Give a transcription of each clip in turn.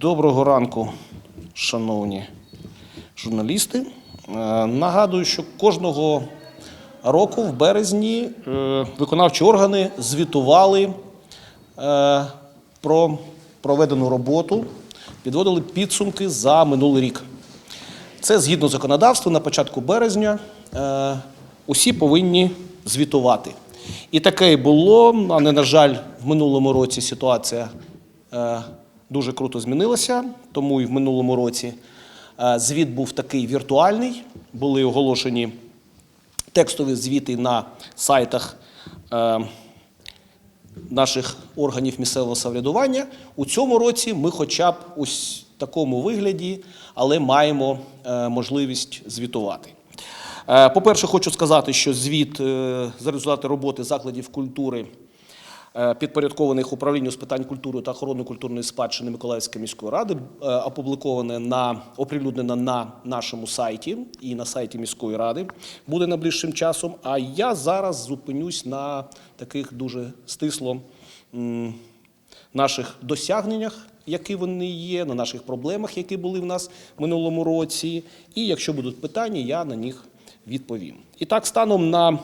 Доброго ранку, шановні журналісти. Е, Нагадую, що кожного року в березні е, виконавчі органи звітували е, про проведену роботу, підводили підсумки за минулий рік. Це згідно законодавства на початку березня усі повинні звітувати. І таке і було, але, на жаль, в минулому році ситуація дуже круто змінилася, тому і в минулому році е, звіт був такий віртуальний, були оголошені текстові звіти на сайтах. Е, наших органів місцевого самоврядування. У цьому році ми хоча б у такому вигляді, але маємо е, можливість звітувати. По-перше, хочу сказати, що звіт за результати роботи закладів культури, підпорядкованих управлінню з питань культури та охорони культурної спадщини Миколаївської міської ради, е, опубліковане на оприлюднено на нашому сайті і на сайті міської ради, буде найближчим часом. А я зараз зупинюсь на таких дуже стисло наших досягненнях, які вони є, на наших проблемах, які були в нас в минулому році. І якщо будуть питання, я на них відповім. І так, станом на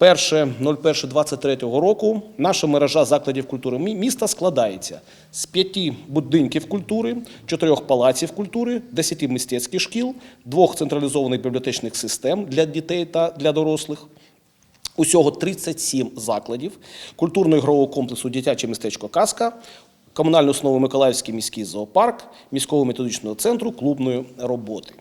1.01.23 року наша мережа закладів культури міста складається з п'яти будинків культури, чотирьох палаців культури, десяти мистецьких шкіл, двох централізованих бібліотечних систем для дітей та для дорослих. Усього 37 закладів культурно-ігрового комплексу Дитяче містечко Казка, комунальну основу Миколаївський міський зоопарк, міського методичного центру клубної роботи.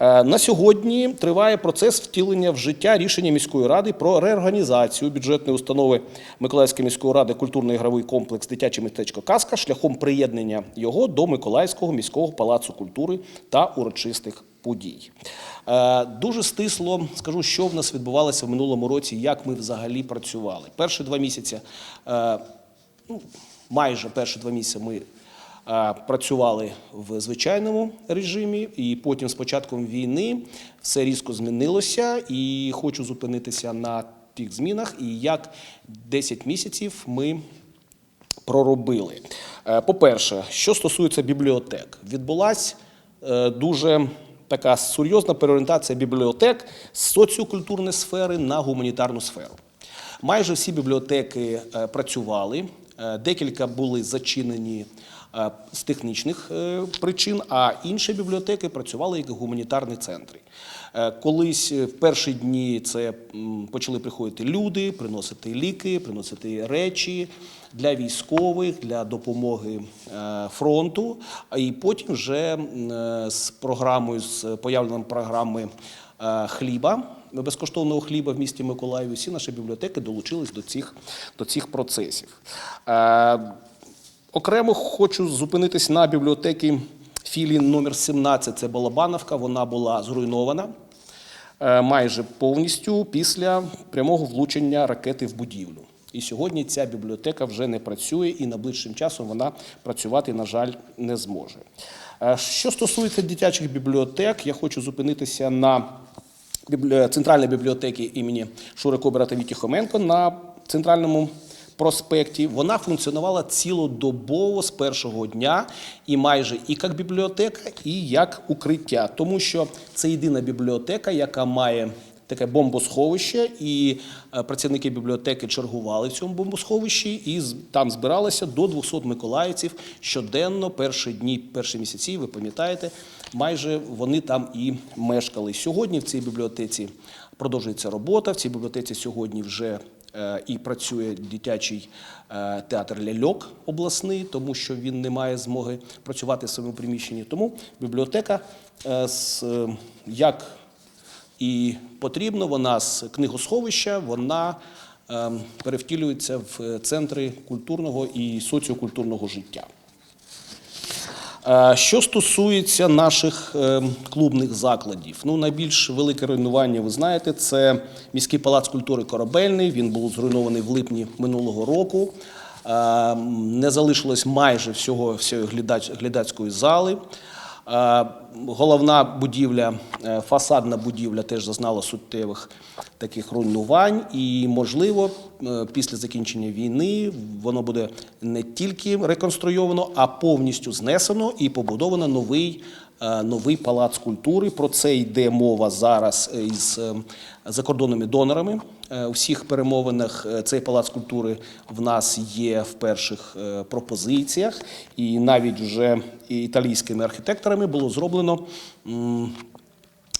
Е, На сьогодні триває процес втілення в життя рішення міської ради про реорганізацію бюджетної установи Миколаївської міської ради культурно-ігровий комплекс Дитяче містечко Казка шляхом приєднання його до Миколаївського міського палацу культури та урочистих подій. Е, Дуже стисло скажу, що в нас відбувалося в минулому році, як ми взагалі працювали. Перші два місяці, е, ну, майже перші два місяці ми працювали в звичайному режимі, і потім з початком війни все різко змінилося. І хочу зупинитися на тих змінах, і як 10 місяців ми проробили. Е, По-перше, що стосується бібліотек, відбулася е, дуже така серйозна переорієнтація бібліотек з соціокультурної сфери на гуманітарну сферу. Майже всі бібліотеки е, працювали, е, декілька були зачинені е, з технічних е, причин, а інші бібліотеки працювали як гуманітарні центри. Е, Колись е, в перші дні це почали приходити люди, приносити ліки, приносити речі для військових, для допомоги е, фронту. І потім вже е, з програмою, з появленням програми е, хліба. Безкоштовного хліба в місті Миколаєві всі наші бібліотеки долучились до цих, до цих процесів. Е, Окремо хочу зупинитись на бібліотеки філії номер 17 це Балабановка. Вона була зруйнована е, майже повністю після прямого влучення ракети в будівлю. І сьогодні ця бібліотека вже не працює, і найближчим часом вона працювати, на жаль, не зможе. Е, Що стосується дитячих бібліотек, я хочу зупинитися на центральній бібліотеки імені Шури Кобера Віті Хоменко на центральному проспекті. Вона функціонувала цілодобово з першого дня і майже і як бібліотека, і як укриття, тому що це єдина бібліотека, яка має таке бомбосховище, і е, працівники бібліотеки чергували в цьому бомбосховищі, і там збиралося до 200 миколаївців щоденно, перші дні, перші місяці, ви пам'ятаєте, майже вони там і мешкали. Сьогодні в цій бібліотеці продовжується робота. В цій бібліотеці сьогодні вже е, і працює дитячий е, театр ляльок обласний, тому що він не має змоги працювати в своєму приміщенні. Тому бібліотека як і потрібно, вона з книгосховища, вона ем, перевтілюється в центри культурного і соціокультурного життя. Е, Що стосується наших ем, клубних закладів, ну найбільш велике руйнування, ви знаєте, це міський палац культури Корабельний. Він був зруйнований в липні минулого року. Ем, Не залишилось майже всього всієї глядацької зали. Е, Головна будівля, е, фасадна будівля теж зазнала суттєвих таких руйнувань, і, можливо, е, після закінчення війни воно буде не тільки реконструйовано, а повністю знесено і побудовано новий, новий палац культури. Про це йде мова зараз із е, закордонними донорами. Е, У всіх перемовинах е, цей палац культури в нас є в перших е, пропозиціях, і навіть вже італійськими архітекторами було зроблено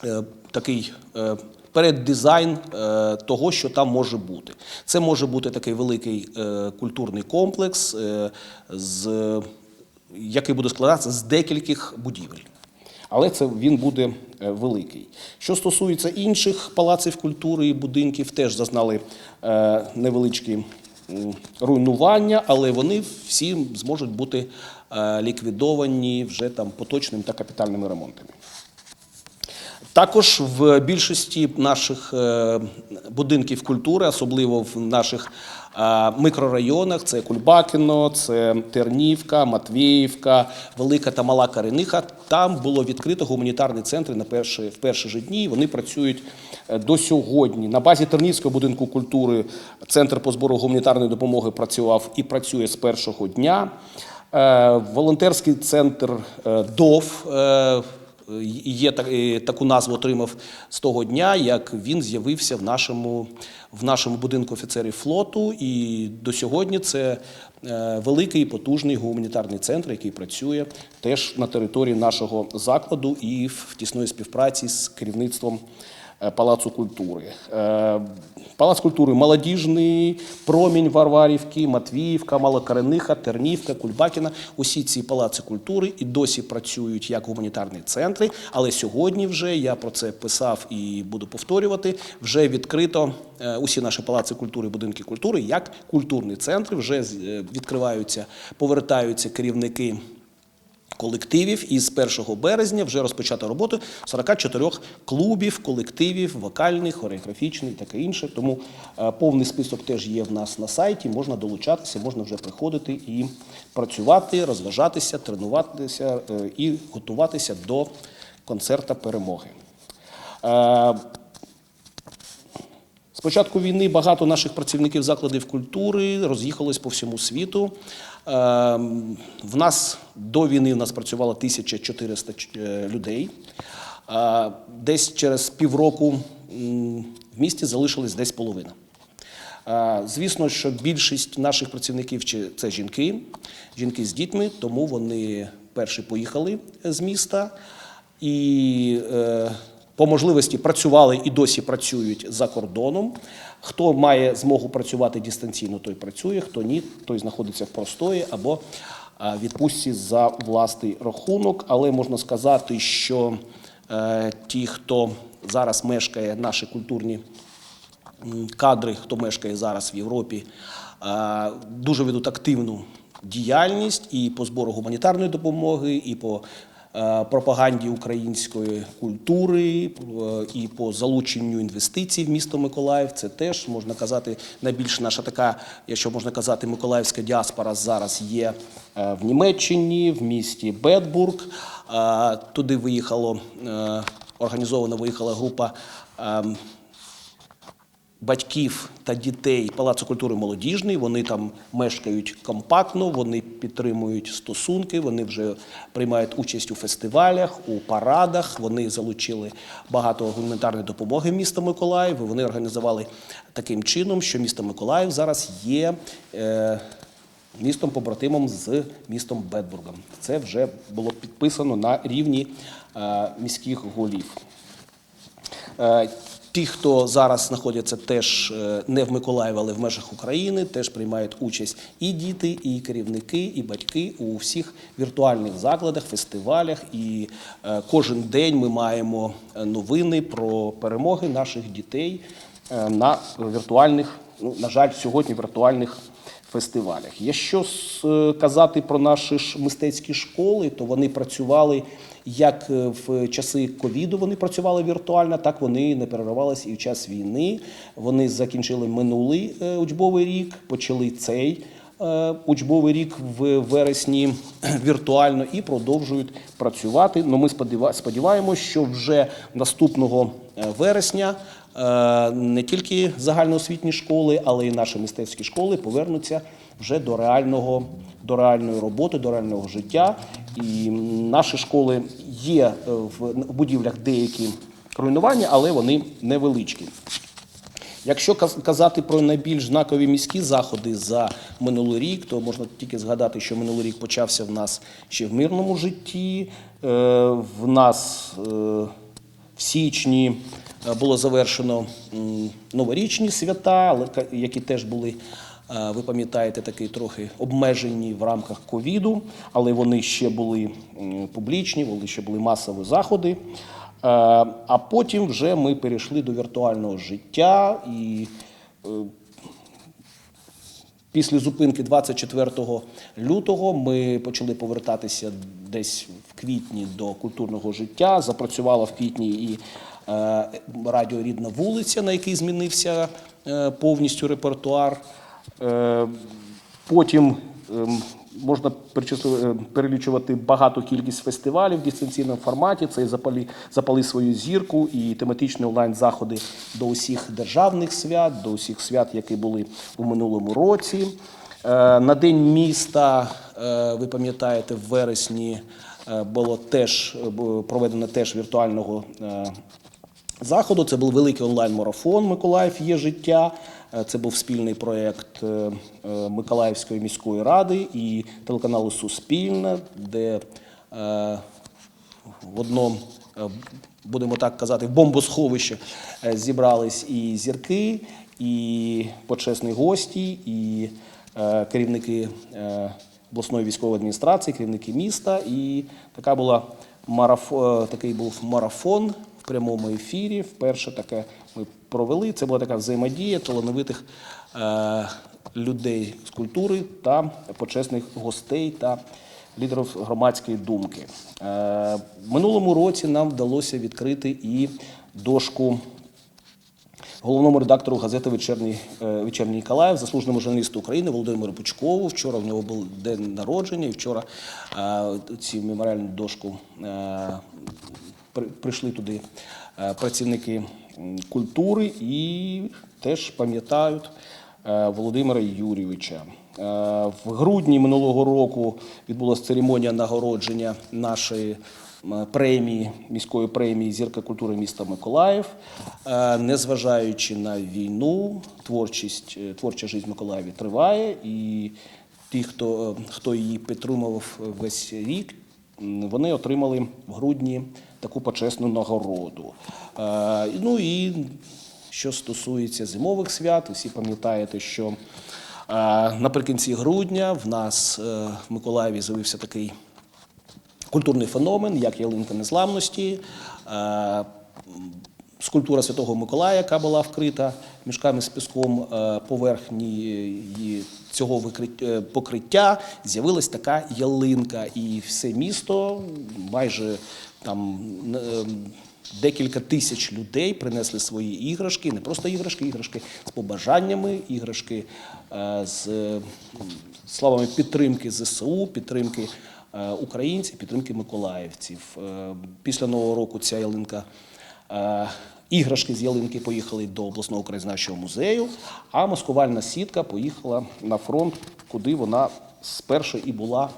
е, такий е, переддизайн е, того, що там може бути. Це може бути такий великий е, культурний комплекс, е, який буде складатися з декількох будівель. Але це він буде е, великий. Що стосується інших палаців культури і будинків, теж зазнали е, невеличкі руйнування, але вони всі зможуть бути е, ліквідовані вже там поточними та капітальними ремонтами. Також в більшості наших будинків культури, особливо в наших мікрорайонах, це Кульбакіно, це Тернівка, Матвіївка, Велика та Мала Карениха. Там було відкрито гуманітарні центри на перші, в перші ж дні. Вони працюють е, до сьогодні. На базі Тернівського будинку культури центр по збору гуманітарної допомоги працював і працює з першого дня. Е, Волонтерський центр е, ДОВ. Е, Є так- е, таку назву отримав з того дня, як він з'явився в нашому, в нашому будинку офіцерів флоту. І до сьогодні це е, великий потужний гуманітарний центр, який працює теж на території нашого закладу і в тісної співпраці з керівництвом Палацу культури. Е, Палац культури молодіжний, промінь Варварівки, Матвіївка, Малокарениха, Тернівка, Кульбакіна. Усі ці палаци культури і досі працюють як гуманітарні центри. Але сьогодні вже я про це писав і буду повторювати. Вже відкрито е, усі наші палаци культури, будинки культури як культурні центри. Вже е, відкриваються, повертаються керівники колективів. І з 1 березня вже розпочато роботу 44 клубів, колективів, вокальних, хореографічних таке інше. Тому е, повний список теж є в нас на сайті. Можна долучатися, можна вже приходити і працювати, розважатися, тренуватися е, і готуватися до концерта перемоги. Початку війни багато наших працівників закладів культури роз'їхалось по всьому світу. Ем, В нас до війни в нас працювало 1400 е, людей. Е, Десь через півроку в місті залишилось десь половина. Е, Звісно, що більшість наших працівників це жінки, жінки з дітьми, тому вони перші поїхали з міста і по можливості працювали і досі працюють за кордоном. Хто має змогу працювати дистанційно, той працює, хто ні, той знаходиться в простої або е, відпустці за власний рахунок. Але можна сказати, що е, ті, хто зараз мешкає, наші культурні кадри, хто мешкає зараз в Європі, е, дуже ведуть активну діяльність і по збору гуманітарної допомоги, і по пропаганді української культури, е, і по залученню інвестицій в місто Миколаїв. Це теж можна казати найбільш наша така, якщо можна казати, миколаївська діаспора зараз є е, в Німеччині, в місті Бетбург. Е, Туди виїхало е, організовано виїхала група. Батьків та дітей Палацу культури молодіжний. Вони там мешкають компактно, вони підтримують стосунки, вони вже приймають участь у фестивалях, у парадах. Вони залучили багато гуманітарної допомоги міста Миколаїв. і Вони організували таким чином, що місто Миколаїв зараз є. Е, Містом побратимом з містом Бетбургом. Це вже було підписано на рівні е, міських голів. Ті, хто зараз знаходяться теж е, не в Миколаєві, але в межах України, теж приймають участь і діти, і керівники, і батьки у всіх віртуальних закладах, фестивалях. І е, кожен день ми маємо е, новини про перемоги наших дітей на віртуальних, ну на жаль, сьогодні віртуальних фестивалях. Якщо казати про наші мистецькі школи, то вони працювали як е, в часи ковіду вони працювали віртуально, так вони не переривалися і в час війни. Вони закінчили минулий е, учбовий рік, почали цей е, учбовий рік в вересні віртуально і продовжують працювати. Ну, ми сподіваємося, що вже наступного вересня не тільки загальноосвітні школи, але й наші мистецькі школи повернуться вже до реального до реальної роботи, до реального життя. І наші школи є е, в будівлях деякі руйнування, але вони невеличкі. Якщо казати про найбільш знакові міські заходи за минулий рік, то можна тільки згадати, що минулий рік почався в нас ще в мирному житті. Е, В нас е, в січні було завершено новорічні свята, які теж були. Е, Ви пам'ятаєте, такі трохи обмежені в рамках ковіду, але вони ще були публічні, вони ще були масові заходи. Е, А потім вже ми перейшли до віртуального життя і е, Після зупинки 24 лютого ми почали повертатися десь в квітні до культурного життя. Запрацювала в квітні і радіо Рідна вулиця, на який змінився повністю репертуар. Е, потім ем, можна е, перелічувати багато кількість фестивалів в дистанційному форматі. Це і запали, запали свою зірку і тематичні онлайн-заходи до усіх державних свят, до усіх свят, які були у минулому році. Е, На День міста, ви пам'ятаєте, в вересні було теж проведено теж віртуального заходу. Це був великий онлайн-марафон Миколаїв є життя. Е, Це був спільний проєкт е, е, Миколаївської міської ради і телеканалу Суспільне, де в одному, будемо так казати, в бомбосховище зібрались і зірки, і почесні гості, і керівники обласної військової адміністрації, керівники міста. І така була марафон, такий був марафон в прямому ефірі. Вперше таке ми провели. Це була така взаємодія талановитих е, людей з культури та почесних гостей та лідерів громадської думки. Е, минулому році нам вдалося відкрити і дошку головному редактору газети Вечірній, е, Вечірній Ніколаїв, заслуженому журналісту України Володимиру Пучкову. Вчора в нього був день народження, і вчора е, ці меморіальну дошку е, при- прийшли туди працівники культури і теж пам'ятають е, Володимира Юрійовича. Е, В грудні минулого року відбулася церемонія нагородження нашої премії, міської премії Зірка культури міста Миколаїв. Е, Незважаючи на війну, творчість, творча життя Миколаєві триває, і ті, хто, хто її підтримував весь рік, вони отримали в грудні таку почесну нагороду. Е, Ну і що стосується зимових свят, усі пам'ятаєте, що е, наприкінці грудня в нас е, в Миколаєві з'явився такий культурний феномен, як ялинка незламності. Скульптура Святого Миколая, яка була вкрита мішками з піском е, поверхні цього е, покриття, з'явилась така ялинка, і все місто майже там е, декілька тисяч людей принесли свої іграшки, не просто іграшки, іграшки з побажаннями, іграшки з словами підтримки ЗСУ, підтримки українців, підтримки миколаївців. Після нового року ця ялинка. Іграшки з ялинки поїхали до обласного краєзнавчого музею, а маскувальна сітка поїхала на фронт, куди вона спершу і була,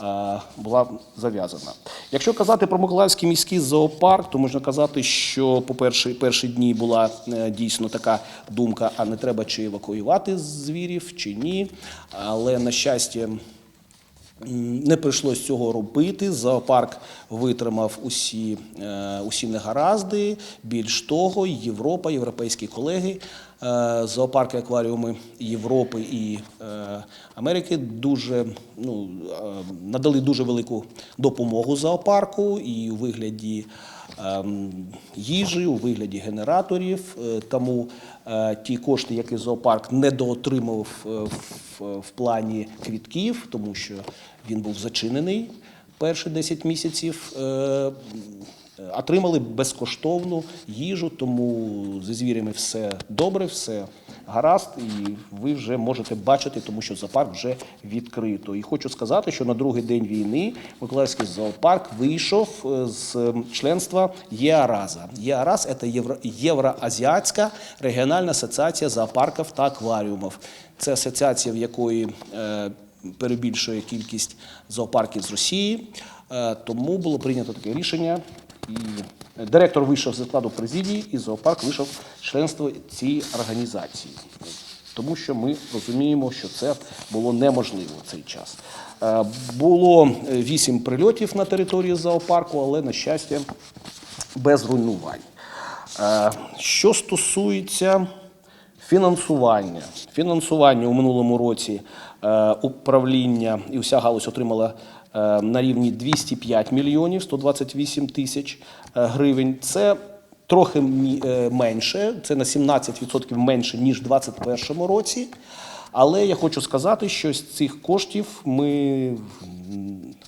е, була зав'язана. Якщо казати про Миколаївський міський зоопарк, то можна казати, що по перші, перші дні була е, дійсно така думка: а не треба чи евакуювати звірів, чи ні. Але на щастя. Не прийшлось цього робити. Зоопарк витримав усі, е, усі негаразди. Більш того, Європа, європейські колеги, е, зоопарки, акваріуми Європи і е, Америки дуже ну, надали дуже велику допомогу зоопарку і у вигляді їжі, у вигляді генераторів. Е, Тому е, ті кошти, які зоопарк недоотримав е, в, плані квітків, тому що він був зачинений перші 10 місяців. Отримали безкоштовну їжу, тому зі звірями все добре, все гаразд, і ви вже можете бачити, тому що зоопарк вже відкрито. І хочу сказати, що на другий день війни Миколаївський зоопарк вийшов е, з членства ЄАРАЗа. ЄАРАЗ – це Євро, Євроазіатська регіональна асоціація зоопарків та акваріумів. Це асоціація, в якої е, перебільшує кількість зоопарків з Росії. Е, Тому було прийнято таке рішення. І директор вийшов зі складу президії, і зоопарк вийшов з членства цієї організації. Тому що ми розуміємо, що це було неможливо в цей час. Е, Було вісім прильотів на території зоопарку, але, на щастя, без руйнувань. Е, Що стосується фінансування, фінансування у минулому році е, управління і вся галузь отримала на рівні 205 мільйонів 128 тисяч е, гривень. Це трохи е, менше, це на 17% менше ніж у 2021 році. Але я хочу сказати, що з цих коштів ми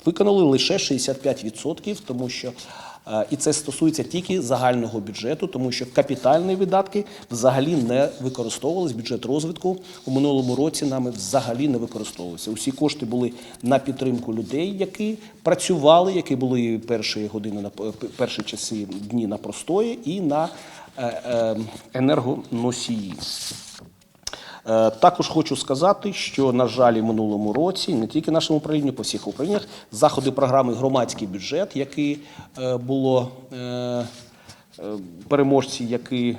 виконали лише 65%, тому що е, і це стосується тільки загального бюджету, тому що капітальні видатки взагалі не використовувалися. Бюджет розвитку у минулому році нами взагалі не використовувався. Усі кошти були на підтримку людей, які працювали, які були перші години на перші часи дні на простої, і на е, е, енергоносії. Е, Також хочу сказати, що, на жаль, минулому році не тільки нашому управлінню, по всіх управліннях, заходи програми громадський бюджет, який е, було е, переможці, які,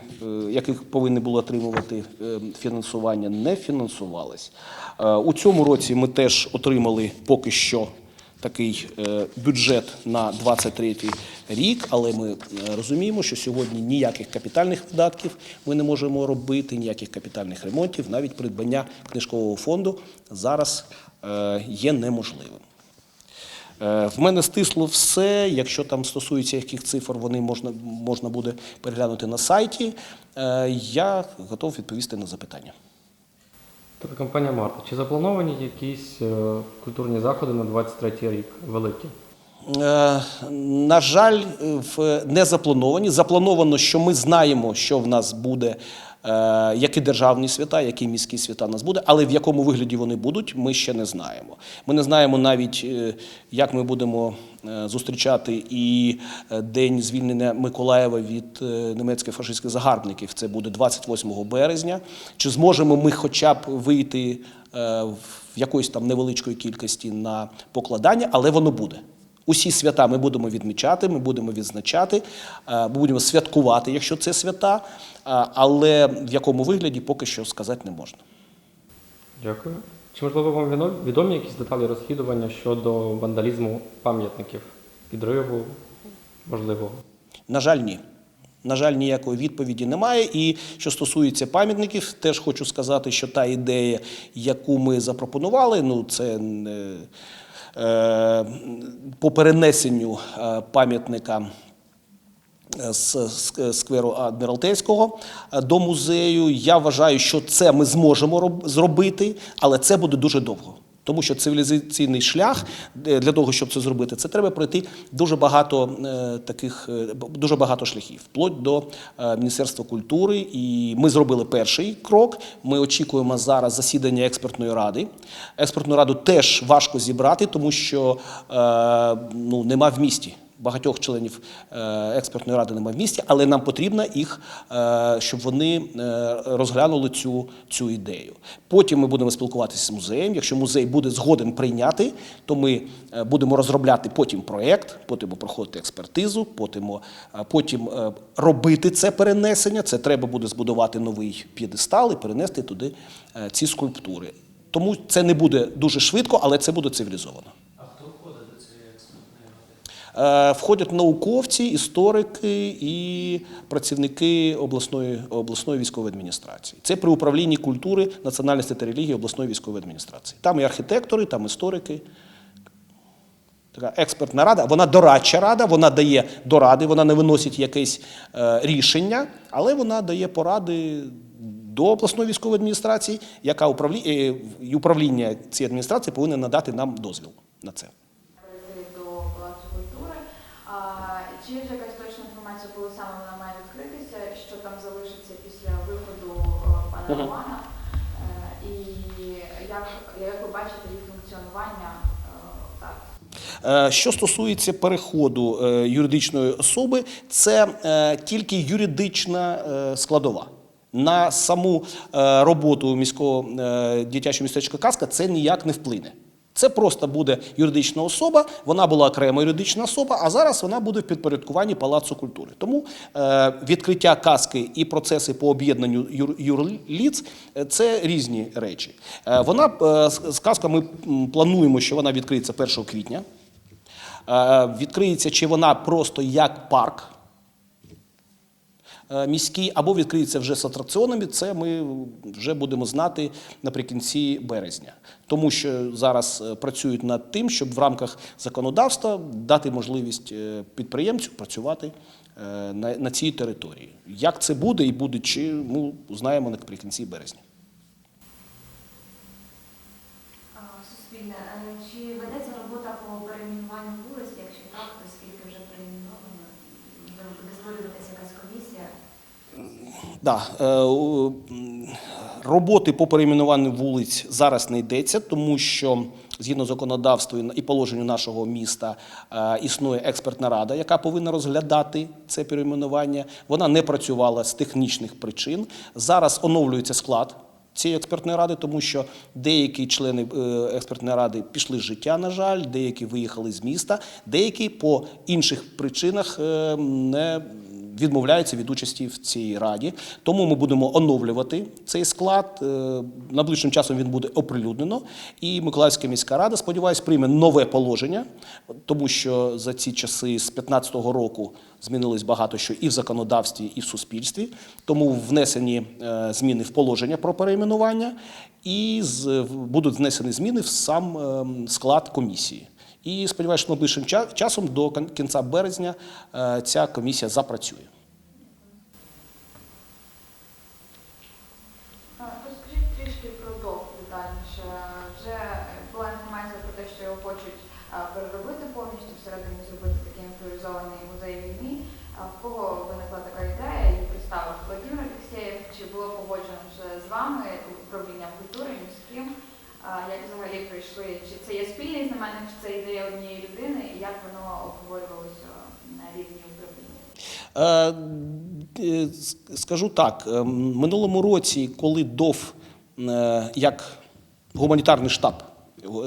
яких повинні були отримувати фінансування, не фінансувались. У цьому році ми теж отримали поки що такий е, бюджет на 23 рік, але ми е, розуміємо, що сьогодні ніяких капітальних видатків ми не можемо робити, ніяких капітальних ремонтів, навіть придбання книжкового фонду зараз е, є неможливим. В мене стисло все. Якщо там стосується яких цифр, вони можна, можна буде переглянути на сайті. Я готов відповісти на запитання. Телекомпанія Марта. Чи заплановані якісь е, культурні заходи на 23 рік великі? Е, На жаль, не заплановані. Заплановано, що ми знаємо, що в нас буде, е, які державні свята, які міські свята в нас буде, але в якому вигляді вони будуть, ми ще не знаємо. Ми не знаємо навіть, як ми будемо зустрічати і е, день звільнення Миколаєва від е, німецьких фашистських загарбників. Це буде 28 березня. Чи зможемо ми хоча б вийти е, в якоїсь там невеличкої кількості на покладання, але воно буде. Усі свята ми будемо відмічати, ми будемо відзначати, е, будемо святкувати, якщо це свята, е, але в якому вигляді поки що сказати не можна. Дякую. Чи можливо вам відо- відомі якісь деталі розслідування щодо вандалізму пам'ятників, підриву можливого? На жаль, ні. На жаль, ніякої відповіді немає. І що стосується пам'ятників, теж хочу сказати, що та ідея, яку ми запропонували, ну це не, е, по перенесенню е, пам'ятника з з скверу Адміралтейського е, до музею. Я вважаю, що це ми зможемо роб- зробити, але це буде дуже довго. Тому що цивілізаційний шлях е, для того, щоб це зробити, це треба пройти дуже багато е, таких е, дуже багато шляхів, вплоть до е, Міністерства культури. І ми зробили перший крок. Ми очікуємо зараз засідання експертної ради. Експертну раду теж важко зібрати, тому що е, ну, нема в місті. Багатьох членів е, експертної ради немає в місті, але нам потрібно їх, е, щоб вони е, розглянули цю, цю ідею. Потім ми будемо спілкуватися з музеєм. Якщо музей буде згоден прийняти, то ми будемо розробляти потім проєкт, потім проходити експертизу, потім, потім робити це перенесення. Це треба буде збудувати новий п'єдестал і перенести туди ці скульптури. Тому це не буде дуже швидко, але це буде цивілізовано. Е, Входять науковці, історики і працівники обласної, обласної військової адміністрації. Це при управлінні культури, національності та релігії обласної військової адміністрації. Там і архітектори, там історики. Така експертна рада, вона дорадча рада, вона дає доради, вона не виносить якесь е, рішення, але вона дає поради до обласної військової адміністрації, яка управлі... е, управління цієї адміністрації повинна надати нам дозвіл на це. перейти до Палацу культури. А, чи є вже якась точна інформація, коли саме вона має відкритися, що там залишиться після виходу е, пана Романа. Е, І як, як ви бачите їх функціонування е. Що стосується переходу юридичної особи, це тільки юридична складова. На саму роботу міського дитячого містечка Казка це ніяк не вплине. Це просто буде юридична особа, вона була окрема юридична особа, а зараз вона буде в підпорядкуванні Палацу культури. Тому е, відкриття казки і процеси по об'єднанню юр, юрліц е, це різні речі. Е, вона е, з- з казка ми плануємо, що вона відкриється 1 квітня. Е, Відкриється чи вона просто як парк міський, або відкриється вже з атракціонами. Це ми вже будемо знати наприкінці березня. Тому що зараз е, працюють над тим, щоб в рамках законодавства дати можливість е, підприємцю працювати е, на, на цій території. Як це буде і буде чи, ми знаємо наприкінці березня. Суспільне, е, чи ведеться робота по перейменуванню вулиць? Якщо так, то скільки вже перейменовано? Можливо, буде створюватися якась комісія? Да, е, роботи по перейменуванню вулиць зараз не йдеться, тому що згідно законодавству і положенню нашого міста е, існує експертна рада, яка повинна розглядати це перейменування. Вона не працювала з технічних причин. Зараз оновлюється склад. Цієї експертної ради, тому що деякі члени е, експертної ради пішли з життя, на жаль, деякі виїхали з міста, деякі по інших причинах не відмовляються від участі в цій раді. Тому ми будемо оновлювати цей склад. Е, Найближчим часом він буде оприлюднено. І Миколаївська міська рада, сподіваюся, прийме нове положення, тому що за ці часи з 2015 року змінилось багато що і в законодавстві, і в суспільстві. Тому внесені е, зміни в положення про перейменування, і будуть внесені зміни в сам ем, склад комісії. І сподіваюся, що найближчим ча- часом до кін- кінця березня е, ця комісія запрацює. А, Розкажіть трішки про ДОВ детальніше. Вже була інформація про те, що його хочуть а, переробити повністю, всередині зробити такий імпровізований музей війни. А в кого виникла така ідея і представив Владимир Алексєєв? Чи було погоджено вже з вами управлінням культури міським? А, Як взагалі прийшли? Чи це є спільний знаменник, чи це ідея однієї людини, і як воно обговорювалося на рівні управління? Е, е, Скажу так, е, минулому році, коли ДОВ е, як гуманітарний штаб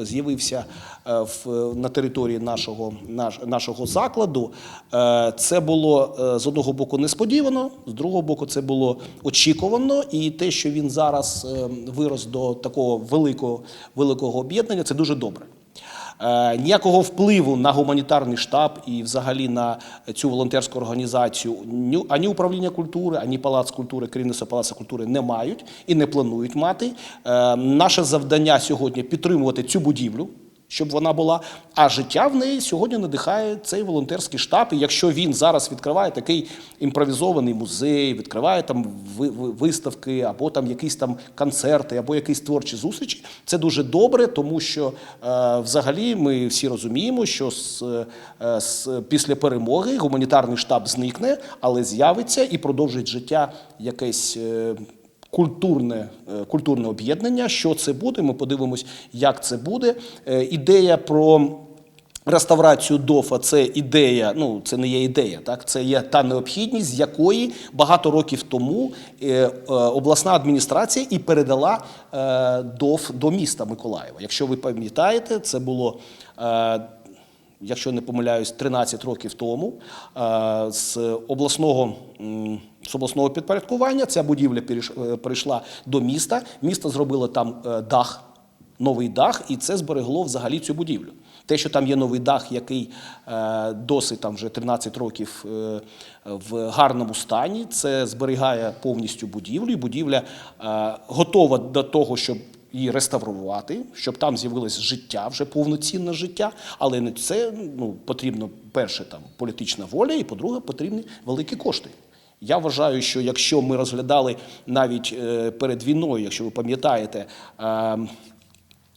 з'явився е, в- на території нашого, наш, нашого закладу, е, це було е, з одного боку несподівано, з другого боку, це було очікувано. І те, що він зараз вирос до такого великого, великого об'єднання, це дуже добре. Е, Ніякого впливу на гуманітарний штаб і взагалі на цю волонтерську організацію ні- ані управління культури, ані палац культури, керівництво палацу культури не мають і не планують мати. Е, Наше завдання сьогодні підтримувати цю будівлю. Щоб вона була, а життя в неї сьогодні надихає цей волонтерський штаб. І якщо він зараз відкриває такий імпровізований музей, відкриває там ви- ви- виставки, або там якісь там концерти, або якісь творчі зустрічі, це дуже добре, тому що е, взагалі ми всі розуміємо, що з, е, з, після перемоги гуманітарний штаб зникне, але з'явиться і продовжить життя якесь. е, Культурне, е, культурне об'єднання. Що це буде? Ми подивимось, як це буде. Е, Ідея про реставрацію ДОФа це ідея, ну це не є ідея, так це є та необхідність, з якої багато років тому е, обласна адміністрація і передала ДОФ до міста Миколаєва. Якщо ви пам'ятаєте, це було. Якщо не помиляюсь, 13 років тому з обласного з обласного підпорядкування ця будівля е, перейшла до міста. Місто зробило там е, дах, новий дах, і це зберегло взагалі цю будівлю. Те, що там є новий дах, який е, досить там вже 13 років в гарному стані, це зберігає повністю будівлю. І будівля готова до того, щоб її реставрувати, щоб там з'явилось життя, вже повноцінне життя. Але не це ну, потрібно перше там політична воля, і по-друге, потрібні великі кошти. Я вважаю, що якщо ми розглядали навіть е, перед війною, якщо ви пам'ятаєте, е,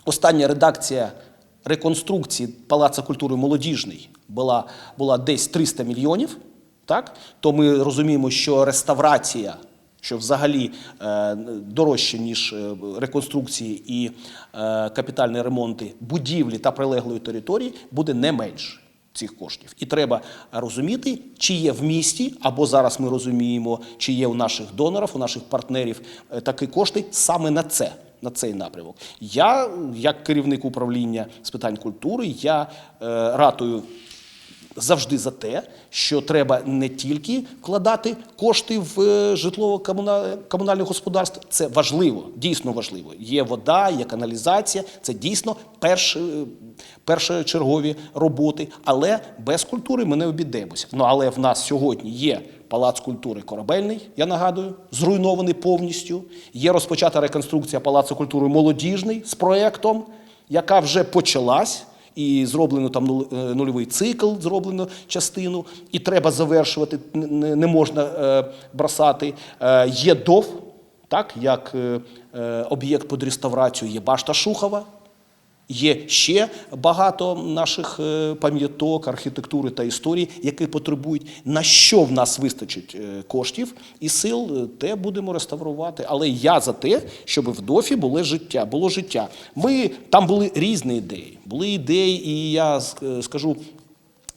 остання редакція реконструкції Палацу культури молодіжний була, була десь 300 мільйонів, так? то ми розуміємо, що реставрація що взагалі е, дорожче, ніж реконструкції і капітальні ремонти будівлі та прилеглої території, буде не менше цих коштів. І треба розуміти, чи є в місті, або зараз ми розуміємо, чи є у наших донорів, у наших партнерів е, такі кошти саме на це. На цей напрямок. Я, як керівник управління з питань культури, я е, ратую завжди за те, що треба не тільки вкладати кошти в е, житлово-комунальне господарство. Це важливо, дійсно важливо. Є вода, є каналізація, це дійсно перші, е, першочергові роботи. Але без культури ми не обійдемося. Ну але в нас сьогодні є. Палац культури корабельний, я нагадую, зруйнований повністю. Є розпочата реконструкція Палацу культури молодіжний з проєктом, яка вже почалась. І зроблено там е, нульовий цикл, зроблено частину, і треба завершувати, не, можна е, бросати. Е, є ДОВ, так, як об'єкт під реставрацію, є Башта Шухова, Є ще багато наших е, пам'яток, архітектури та історії, які потребують, на що в нас вистачить е, коштів і сил, е, те будемо реставрувати. Але я за те, щоб в ДОФі було життя. Було життя. Ми там були різні ідеї. Були ідеї, і я скажу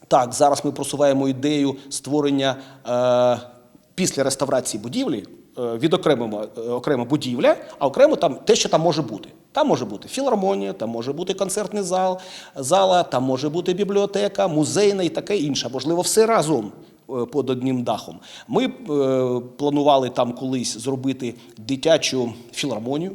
так, зараз ми просуваємо ідею створення е, після реставрації будівлі. Е, Відокремимо е, окремо будівля, а окремо там те, що там може бути. Там може бути філармонія, там може бути концертний зал, зала, там може бути бібліотека, музейна і таке інше. Можливо, все разом е, під одним дахом. Ми планували там колись зробити дитячу філармонію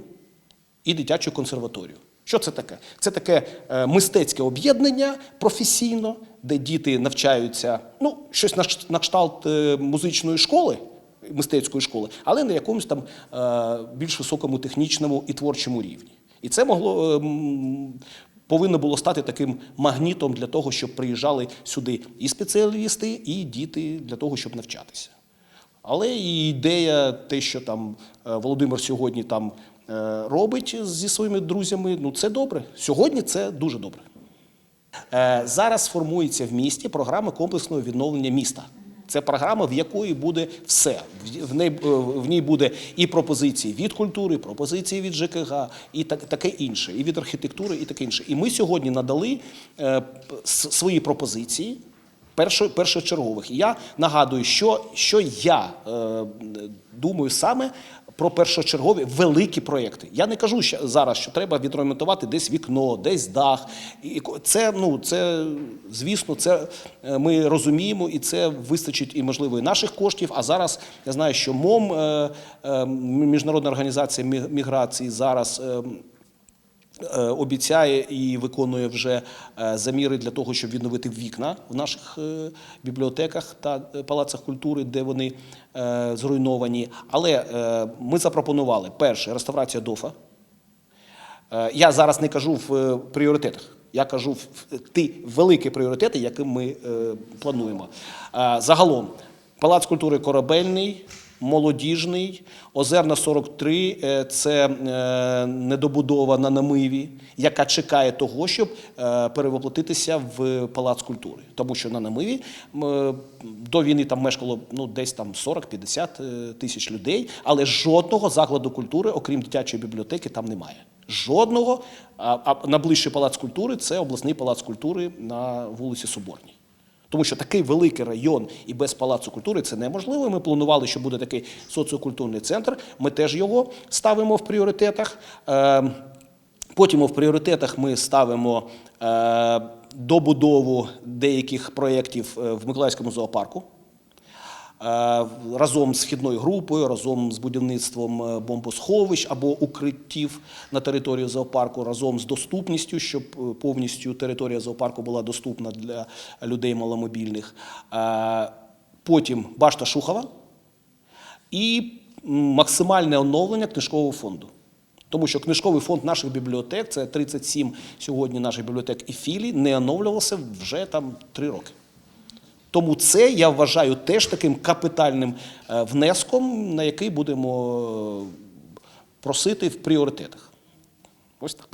і дитячу консерваторію. Що це таке? Це таке мистецьке об'єднання професійно, де діти навчаються, ну, щось на, кш- на кшталт музичної школи, мистецької школи, але на якомусь там е, більш високому технічному і творчому рівні. І це могло. е, Повинно було стати таким магнітом для того, щоб приїжджали сюди і спеціалісти, і діти для того, щоб навчатися. Але і ідея, те, що там е, Володимир сьогодні там робить зі своїми друзями, ну це добре. Сьогодні це дуже добре. Зараз формується в місті програма комплексного відновлення міста. Це програма, в якої буде все. В- неї е, в ній буде і пропозиції від культури, пропозиції від ЖКГ, і так, таке інше, і від архітектури, і таке інше. І ми сьогодні надали е, свої пропозиції першо, першочергових. І я нагадую, що, що я е, думаю саме про першочергові великі проекти. Я не кажу зараз, що треба відремонтувати десь вікно, десь дах. Це, ну, це, звісно, це е, ми розуміємо, і це вистачить і можливо і наших коштів. А зараз я знаю, що МОМ, е, е, міжнародна організація міграції, зараз. Е, обіцяє і виконує вже е, заміри для того, щоб відновити вікна в наших е, бібліотеках та палацах культури, де вони зруйновані. Але ми запропонували перше реставрація ДОФа. Я зараз не кажу в пріоритетах. Я кажу в ті великі пріоритети, які ми плануємо. Загалом, Палац культури корабельний, молодіжний, Озерна 43 е, це е, недобудова на намиві, яка чекає того, щоб е, перевоплотитися в Палац культури. Тому що на намиві до війни там мешкало ну, десь там 40-50 е, тисяч людей, але жодного закладу культури, окрім дитячої бібліотеки, там немає. Жодного. А, а найближчий палац культури це обласний палац культури на вулиці Соборній. Тому що такий великий район і без палацу культури це неможливо. Ми планували, що буде такий соціокультурний центр. Ми теж його ставимо в пріоритетах. Е, Потім в пріоритетах ми ставимо е, добудову деяких проєктів е, в Миколаївському зоопарку. Е, разом з вхідною групою, разом з будівництвом е, бомбосховищ або укриттів на території зоопарку, разом з доступністю, щоб е, повністю територія зоопарку була доступна для людей маломобільних. Потім башта Шухова і максимальне оновлення книжкового фонду. Тому що книжковий фонд наших бібліотек, це 37 сьогодні наших бібліотек і філій, не оновлювався вже там три роки. Тому це я вважаю теж таким капітальним е, внеском, на який будемо е, просити в пріоритетах. Ось так.